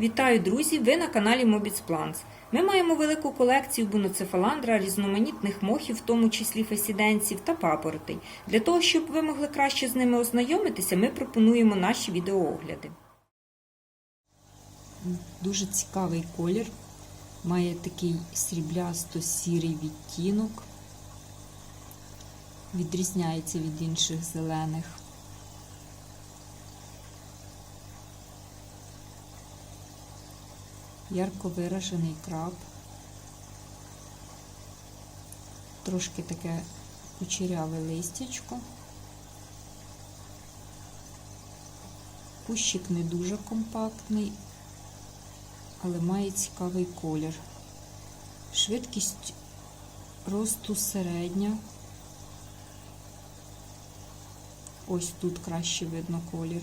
Вітаю, друзі! Ви на каналі Mobits Plants. Ми маємо велику колекцію буноцефаландра, різноманітних мохів, в тому числі фесіденців та папоротей. Для того, щоб ви могли краще з ними ознайомитися, ми пропонуємо наші відеоогляди. Дуже цікавий колір. Має такий сріблясто-сірий відтінок. Відрізняється від інших зелених. Ярко виражений краб, трошки таке кучеряве листячко. Кущик не дуже компактний, але має цікавий колір. Швидкість росту середня. Ось тут краще видно колір.